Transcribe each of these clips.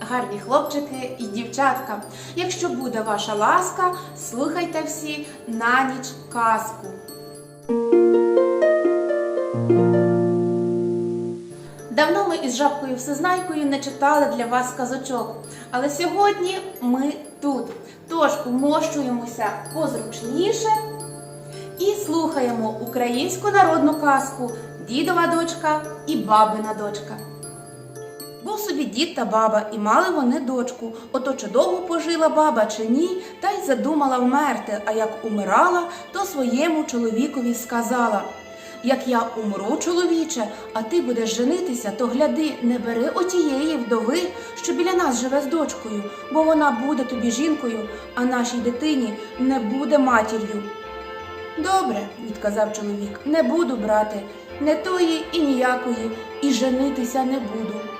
гарні хлопчики і дівчатка. Якщо буде ваша ласка, слухайте всі на ніч казку. Давно ми із жабкою Всезнайкою не читали для вас казочок, але сьогодні ми тут. Тож умощуємося позручніше і слухаємо українську народну казку Дідова дочка і бабина дочка. Був собі дід та баба, і мали вони дочку. Ото чи довго пожила баба чи ні, та й задумала вмерти, а як умирала, то своєму чоловікові сказала. Як я умру, чоловіче, а ти будеш женитися, то гляди, не бери отієї вдови, що біля нас живе з дочкою, бо вона буде тобі жінкою, а нашій дитині не буде матір'ю. Добре, відказав чоловік, не буду брати, не тої і ніякої, і женитися не буду.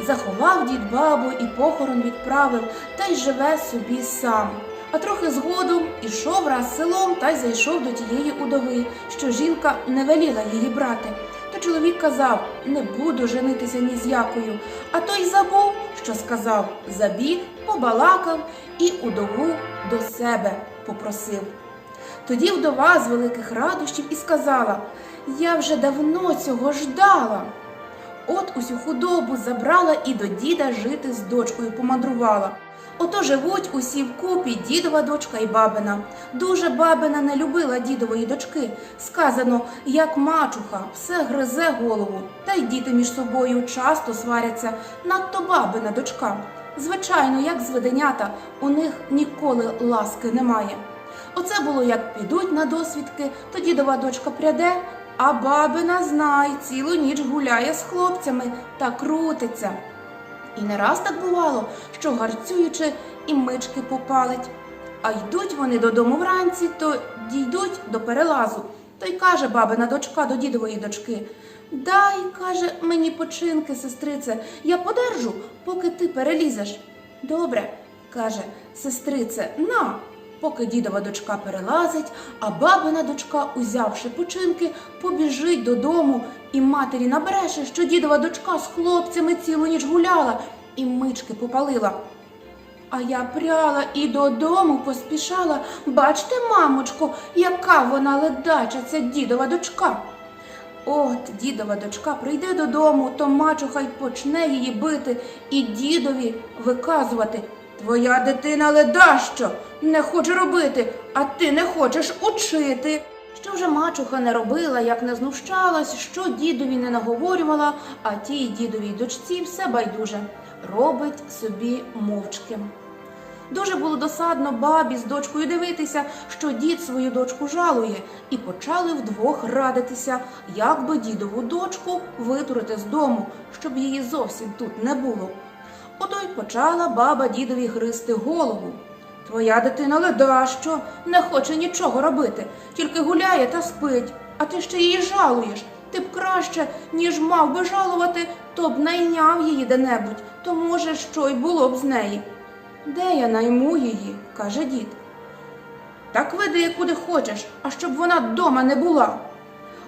Заховав дід бабу і похорон відправив, та й живе собі сам. А трохи згодом ішов раз селом та й зайшов до тієї удови, що жінка не веліла її брати. То чоловік казав не буду женитися ні з якою, а той забув, що сказав, забіг, побалакав і удову до себе попросив. Тоді вдова з великих радощів і сказала Я вже давно цього ждала. От усю худобу забрала і до діда жити з дочкою помандрувала. Ото живуть усі вкупі дідова дочка і бабина. Дуже бабина не любила дідової дочки. Сказано, як мачуха, все гризе голову, та й діти між собою часто сваряться, надто бабина дочка. Звичайно, як зведенята, у них ніколи ласки немає. Оце було як підуть на досвідки, то дідова дочка пряде, а бабина знай, цілу ніч гуляє з хлопцями та крутиться. І не раз так бувало, що гарцюючи і мички попалить. А йдуть вони додому вранці, то дійдуть до перелазу. То й каже бабина дочка до дідової дочки. Дай, каже, мені починки, сестрице, я подержу, поки ти перелізеш. Добре, каже сестрице, на. Поки дідова дочка перелазить, а бабина дочка, узявши починки, побіжить додому і матері набреше, що дідова дочка з хлопцями цілу ніч гуляла і мички попалила. А я пряла і додому поспішала. Бачте, мамочко, яка вона ледача, ця дідова дочка. От дідова дочка прийде додому, то мачуха й почне її бити і дідові виказувати. Твоя дитина ледащо, не хоче робити, а ти не хочеш учити. Що вже мачуха не робила, як не знущалась, що дідові не наговорювала, а тій дідовій дочці все байдуже робить собі мовчки. Дуже було досадно бабі з дочкою дивитися, що дід свою дочку жалує, і почали вдвох радитися, як би дідову дочку витурити з дому, щоб її зовсім тут не було. Ото й почала баба дідові гризти голову. Твоя дитина ледащо, не хоче нічого робити, тільки гуляє та спить, а ти ще її жалуєш. Ти б краще, ніж мав би жалувати, то б найняв її де-небудь, то, може, що й було б з неї. Де я найму її? каже дід. Так веди, куди хочеш, а щоб вона дома не була.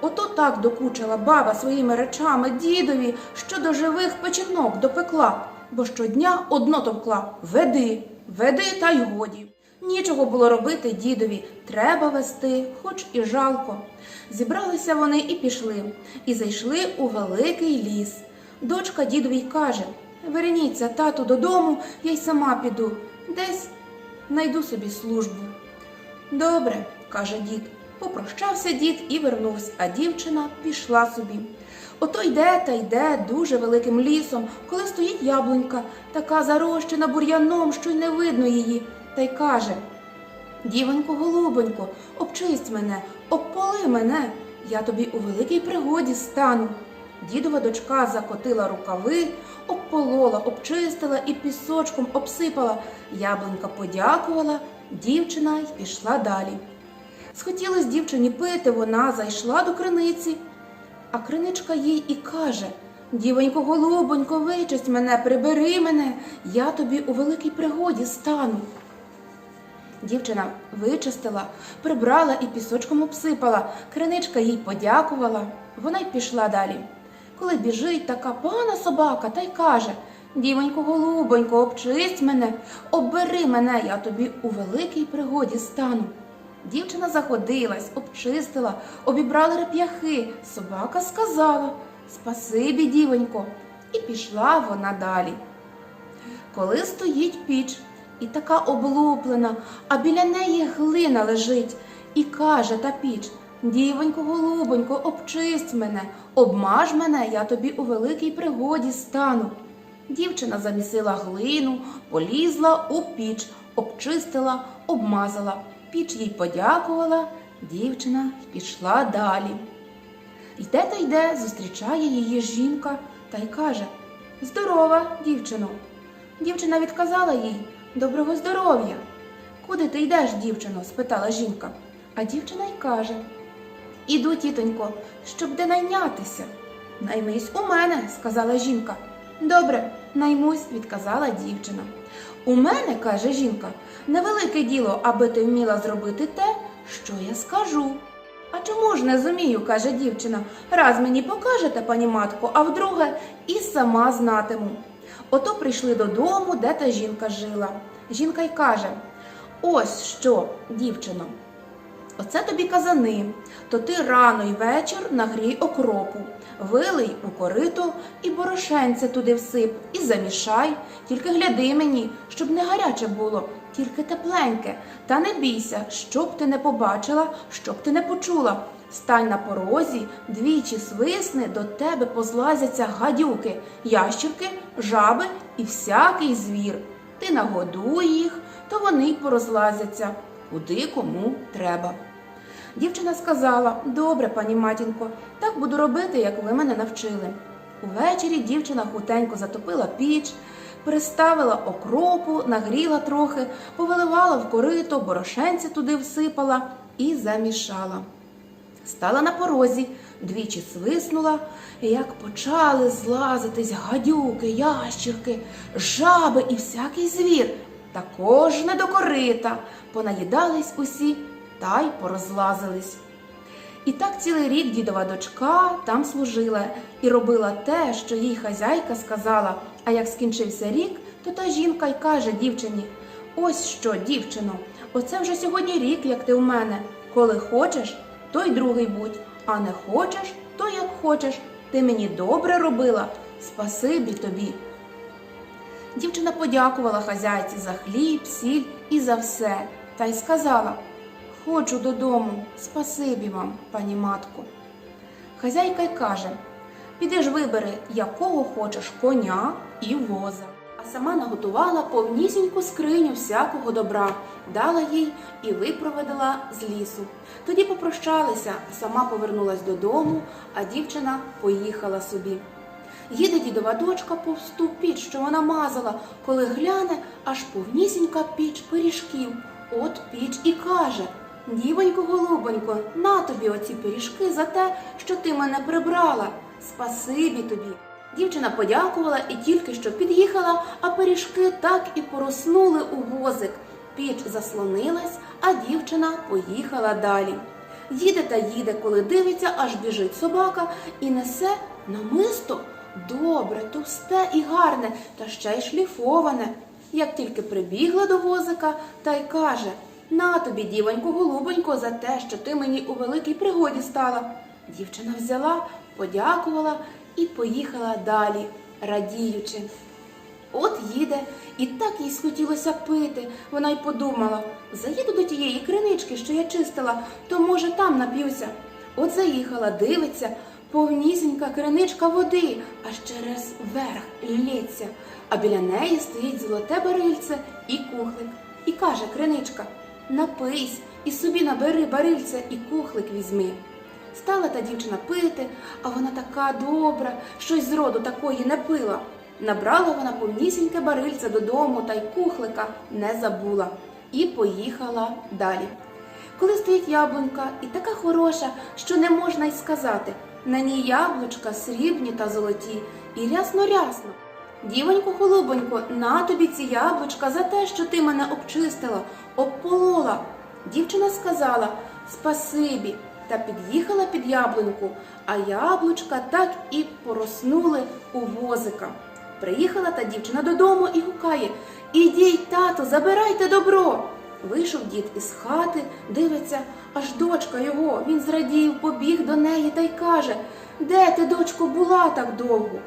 Ото так докучила баба своїми речами дідові, що до живих печінок допекла, бо щодня одно товкла веди, веди та й годі. Нічого було робити дідові, треба вести, хоч і жалко. Зібралися вони і пішли, і зайшли у великий ліс. Дочка дідові каже Верніться, тату, додому, я й сама піду. Десь найду собі службу. Добре, каже дід. Попрощався дід і вернувся, а дівчина пішла собі. Ото йде та йде дуже великим лісом, коли стоїть яблунька, така зарощена бур'яном, що й не видно її, та й каже Дівонько, голубонько, обчисть мене, обполи мене, я тобі у великій пригоді стану. Дідова дочка закотила рукави, обполола, обчистила і пісочком обсипала. Яблунька подякувала, дівчина й пішла далі. Схотілось дівчині пити, вона зайшла до криниці, а криничка їй і каже Дівонько, голубонько, вичисть мене, прибери мене, я тобі у великій пригоді стану. Дівчина вичистила, прибрала і пісочком обсипала. Криничка їй подякувала. Вона й пішла далі. Коли біжить така погана собака та й каже Дівонько голубонько, обчисть мене, оббери мене, я тобі у великій пригоді стану. Дівчина заходилась, обчистила, обібрали реп'яхи. Собака сказала Спасибі, дівонько, і пішла вона далі. Коли стоїть піч і така облуплена, а біля неї глина лежить, і каже та піч Дівонько, голубонько, обчисть мене, обмаж мене, я тобі у великій пригоді стану. Дівчина замісила глину, полізла у піч, обчистила, обмазала. Піч їй подякувала, дівчина пішла далі. Йде та йде, зустрічає її жінка та й каже Здорова, дівчино. Дівчина відказала їй Доброго здоров'я. Куди ти йдеш, дівчино? спитала жінка. А дівчина й каже Іду, тітонько, щоб де найнятися. Наймись у мене, сказала жінка. Добре, наймусь, відказала дівчина. У мене, каже жінка, невелике діло, аби ти вміла зробити те, що я скажу. А чому ж не зумію, каже дівчина. Раз мені покажете, пані матко, а вдруге і сама знатиму. Ото прийшли додому, де та жінка жила. Жінка й каже: Ось що, дівчино, Оце тобі казани, то ти рано й вечір нагрій окропу, вилий у корито і борошенце туди всип, і замішай. Тільки гляди мені, щоб не гаряче було, тільки тепленьке. Та не бійся, щоб ти не побачила, щоб ти не почула. Стань на порозі, двічі свисни, до тебе позлазяться гадюки, ящірки, жаби і всякий звір. Ти нагодуй їх, то вони й порозлазяться куди кому треба. Дівчина сказала Добре, пані матінко, так буду робити, як ви мене навчили. Увечері дівчина хутенько затопила піч, приставила окропу, нагріла трохи, повиливала в корито, борошенці туди всипала і замішала. Стала на порозі, двічі свиснула, і як почали злазитись гадюки, ящірки, жаби і всякий звір. Також не до корита, понаїдались усі та й порозлазились. І так цілий рік дідова дочка там служила і робила те, що їй хазяйка сказала. А як скінчився рік, то та жінка й каже дівчині: Ось що, дівчино, оце вже сьогодні рік, як ти у мене. Коли хочеш, то й другий будь, а не хочеш, то як хочеш. Ти мені добре робила. Спасибі тобі. Дівчина подякувала хазяйці за хліб, сіль і за все, та й сказала Хочу додому, спасибі вам, пані матко. Хазяйка й каже Піди ж вибери, якого хочеш коня і воза. А сама наготувала повнісіньку скриню всякого добра, дала їй і випровадила з лісу. Тоді попрощалися, сама повернулась додому, а дівчина поїхала собі. Їде дідова дочка повз ту піч, що вона мазала, коли гляне, аж повнісінька піч пиріжків. От піч і каже Дівонько, голубонько, на тобі оці пиріжки за те, що ти мене прибрала. Спасибі тобі. Дівчина подякувала і тільки що під'їхала, а пиріжки так і пороснули у возик. Піч заслонилась, а дівчина поїхала далі. Їде та їде, коли дивиться, аж біжить собака і несе намисто добре, товсте і гарне, та ще й шліфоване. Як тільки прибігла до возика, та й каже На тобі, дівонько, голубонько, за те, що ти мені у великій пригоді стала. Дівчина взяла, подякувала і поїхала далі, радіючи. От їде, і так їй схотілося пити. Вона й подумала, заїду до тієї кринички, що я чистила, то може там нап'юся. От заїхала, дивиться, повнісінька криничка води, аж через верх лється, а біля неї стоїть золоте барильце і кухлик. І каже криничка Напийсь і собі набери барильце і кухлик візьми. Стала та дівчина пити, а вона така добра, щось з роду такої не пила. Набрала вона повнісіньке барильце додому та й кухлика не забула і поїхала далі. Коли стоїть яблунька і така хороша, що не можна й сказати, на ній яблучка срібні та золоті, і рясно-рясно. Дівонько, голубонько, на тобі ці яблучка за те, що ти мене обчистила, обполола. Дівчина сказала спасибі та під'їхала під яблуньку, а яблучка так і пороснули у возика. Приїхала та дівчина додому і гукає Ідіть, тато, забирайте добро. Вийшов дід із хати, дивиться, аж дочка його. Він зрадів, побіг до неї та й каже Де ти, дочко, була так довго?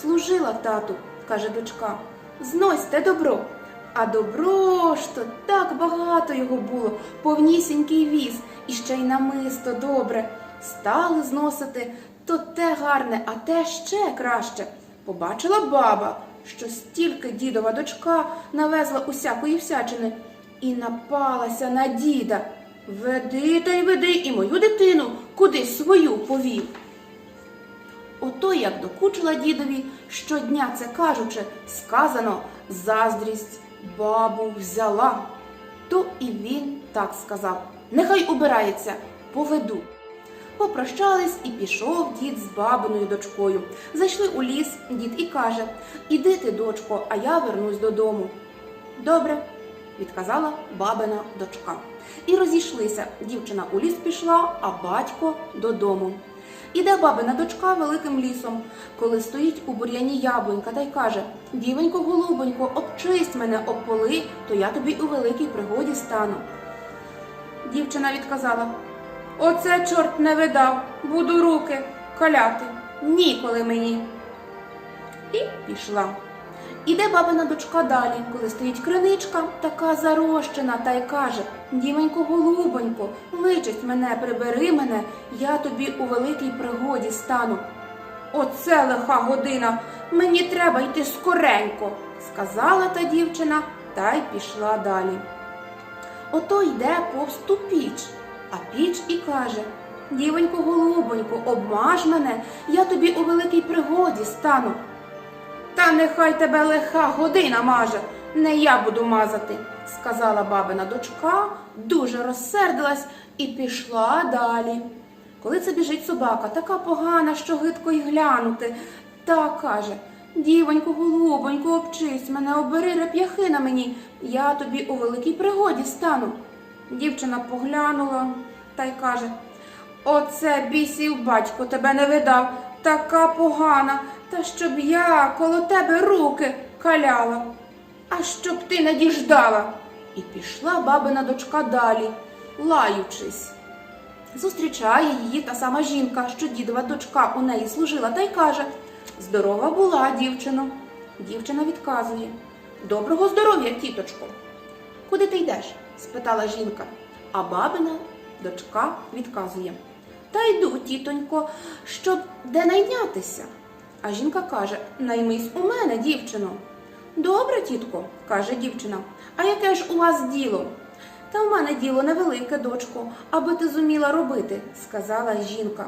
Служила тату, каже дочка. Знось те добро. А добро ж то так багато його було, повнісінький віз, і ще й намисто добре. Стали зносити то те гарне, а те ще краще. Побачила баба, що стільки дідова дочка навезла усякої всячини, і напалася на діда. Веди та й веди і мою дитину кудись свою повів. Ото як докучила дідові, щодня це кажучи, сказано заздрість бабу взяла. То і він так сказав. Нехай убирається, поведу. Попрощались і пішов дід з бабиною дочкою. Зайшли у ліс, дід і каже Іди ти, дочко, а я вернусь додому. Добре, відказала бабина дочка. І розійшлися. Дівчина у ліс пішла, а батько додому. Іде бабина дочка великим лісом, коли стоїть у бур'яні яблунька та й каже Дівонько, голубонько, обчисть мене обполи, то я тобі у великій пригоді стану. Дівчина відказала Оце чорт не видав, буду руки каляти. Ніколи мені. І пішла. Іде бабина дочка далі, коли стоїть криничка, така зарощена, та й каже Дівонько, голубонько, вичисть мене, прибери мене, я тобі у великій пригоді стану. Оце лиха година, мені треба йти скоренько, сказала та дівчина та й пішла далі. Ото йде повз ту піч, а піч і каже Дівонько, голубонько, обмаж мене, я тобі у великій пригоді стану. Та нехай тебе лиха година маже, не я буду мазати, сказала бабина дочка, дуже розсердилась і пішла далі. Коли це біжить собака, така погана, що гидко й глянути, та каже Дівонько, голубонько, обчись мене, обери реп'яхи на мені, я тобі у великій пригоді стану. Дівчина поглянула та й каже Оце бісів батько тебе не видав, така погана, та щоб я коло тебе руки каляла, а щоб ти не діждала. І пішла бабина дочка далі, лаючись. Зустрічає її та сама жінка, що дідова дочка у неї служила, та й каже Здорова була, дівчино. Дівчина відказує Доброго здоров'я, тіточко. Куди ти йдеш? спитала жінка. А бабина дочка відказує Та йду, тітонько, щоб де найнятися. А жінка каже Наймись у мене, дівчино. Добре, тітко, каже дівчина. А яке ж у вас діло? Та в мене діло невелике, дочко, аби ти зуміла робити, сказала жінка.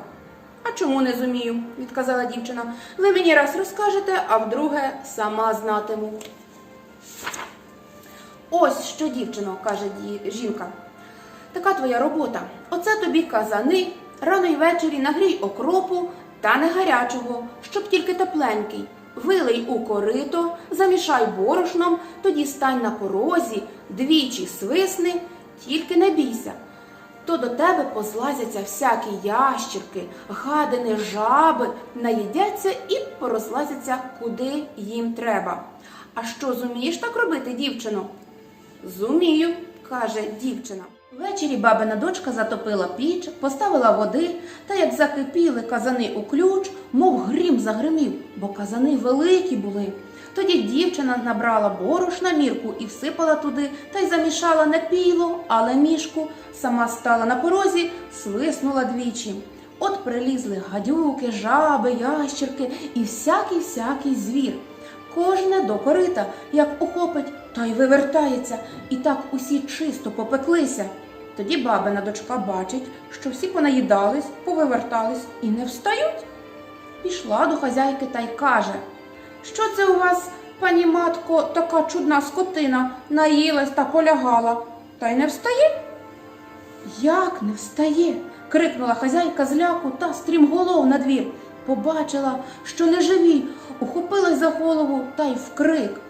А чому не зумію? відказала дівчина. Ви мені раз розкажете, а вдруге сама знатиму. Ось що, дівчино, каже жінка. Така твоя робота. Оце тобі казани, рано й ввечері нагрій окропу та не гарячого, щоб тільки тепленький. Вилий у корито, замішай борошном, тоді стань на порозі, двічі свисни, тільки не бійся. То до тебе позлазяться всякі ящірки, гадини, жаби, наїдяться і порозлазяться куди їм треба. А що зумієш так робити, дівчино? Зумію, каже дівчина. Ввечері бабина дочка затопила піч, поставила води, та як закипіли казани у ключ, мов грім загримів, бо казани великі були. Тоді дівчина набрала борошна мірку і всипала туди, та й замішала не піло, але мішку. Сама стала на порозі, свиснула двічі. От прилізли гадюки, жаби, ящірки і всякий всякий звір. Кожне до корита, як ухопить, та й вивертається, і так усі чисто попеклися. Тоді бабина дочка бачить, що всі понаїдались, повивертались і не встають. Пішла до хазяйки та й каже, що це у вас, пані матко, така чудна скотина, наїлась та полягала, та й не встає? Як не встає? крикнула хазяйка з ляку та стрімголов на двір. Побачила, що не живі, ухопилась за голову та й вкрик.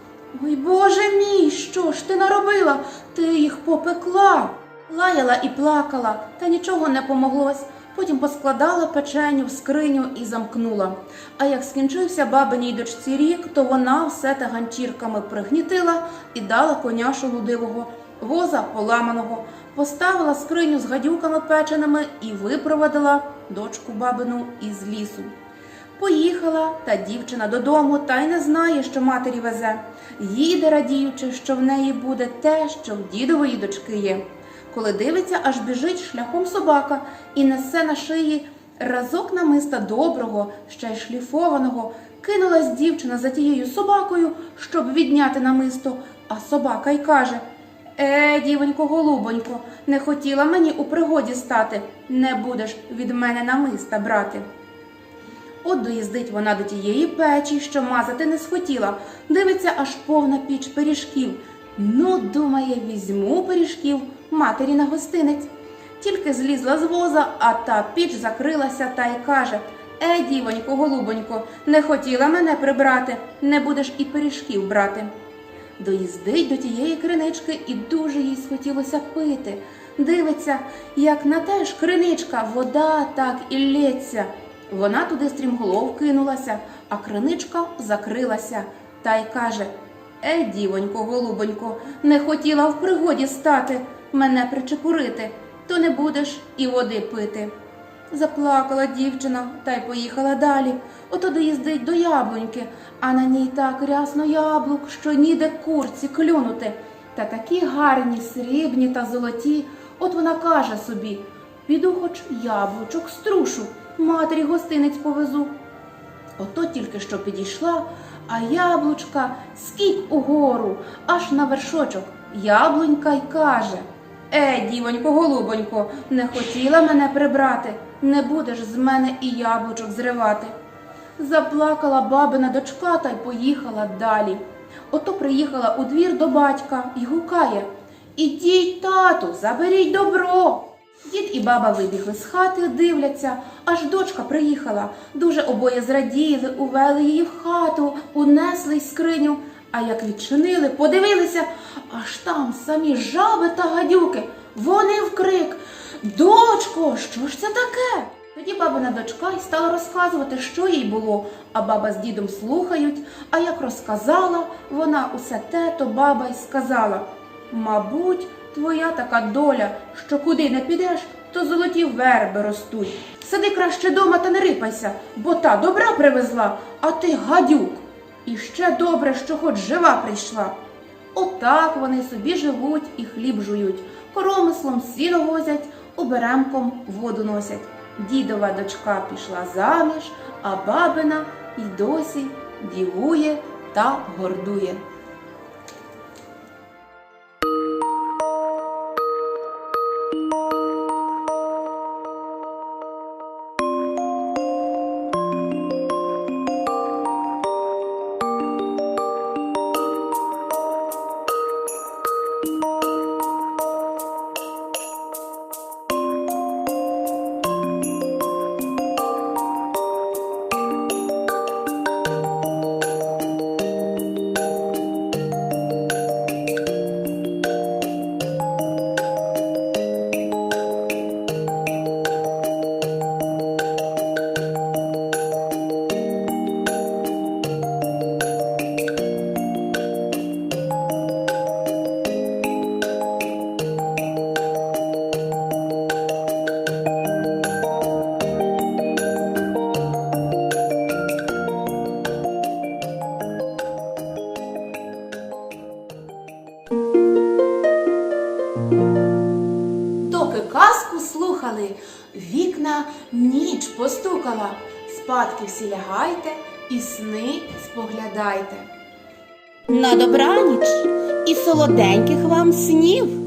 Ой, Боже мій, що ж ти наробила? Ти їх попекла. Лаяла і плакала, та нічого не помоглось. Потім поскладала печеню в скриню і замкнула. А як скінчився бабиній дочці рік, то вона все та ганчірками пригнітила і дала коня шолудивого, воза поламаного, поставила скриню з гадюками печеними і випровадила дочку бабину із лісу. Поїхала та дівчина додому та й не знає, що матері везе. Їде, радіючи, що в неї буде те, що в дідової дочки є. Коли дивиться, аж біжить шляхом собака і несе на шиї разок намиста доброго, ще й шліфованого. Кинулась дівчина за тією собакою, щоб відняти намисто, а собака й каже Е, дівонько, голубонько, не хотіла мені у пригоді стати, не будеш від мене намиста брати. От доїздить вона до тієї печі, що мазати не схотіла. Дивиться, аж повна піч пиріжків. Ну, думає, візьму пиріжків матері на гостинець. Тільки злізла з воза, а та піч закрилася та й каже Е, дівонько, голубонько, не хотіла мене прибрати, не будеш і пиріжків брати. Доїздить до тієї кринички і дуже їй схотілося пити. Дивиться, як на те ж криничка, вода так і лється. Вона туди стрімголов кинулася, а криничка закрилася та й каже Е, дівонько, голубонько, не хотіла в пригоді стати, мене причепурити, то не будеш і води пити. Заплакала дівчина та й поїхала далі. Ото доїздить до яблуньки, а на ній так рясно яблук, що ніде курці клюнути. Та такі гарні, срібні та золоті. От вона каже собі піду хоч яблучок струшу, матері гостинець повезу. Ото тільки що підійшла, а яблучка скік угору, аж на вершочок. Яблунька й каже Е, дівонько, голубонько, не хотіла мене прибрати, не будеш з мене і яблучок зривати. Заплакала бабина дочка та й поїхала далі. Ото приїхала у двір до батька і гукає Ідіть, тату, заберіть добро. Дід і баба вибігли з хати, дивляться, аж дочка приїхала. Дуже обоє зраділи, увели її в хату, унесли й скриню. А як відчинили, подивилися, аж там самі жаби та гадюки. Вони вкрик Дочко, що ж це таке? Тоді бабина дочка й стала розказувати, що їй було, а баба з дідом слухають. А як розказала, вона усе те, то баба й сказала. Мабуть, твоя така доля, що куди не підеш, то золоті верби ростуть. Сиди краще дома та не рипайся, бо та добра привезла, а ти гадюк. І ще добре, що хоч жива прийшла. Отак вони собі живуть і хліб жують, коромислом сіно возять, оберемком воду носять. Дідова дочка пішла заміж, а бабина й досі дівує та гордує. Всі лягайте і сни споглядайте. На добраніч і солоденьких вам снів!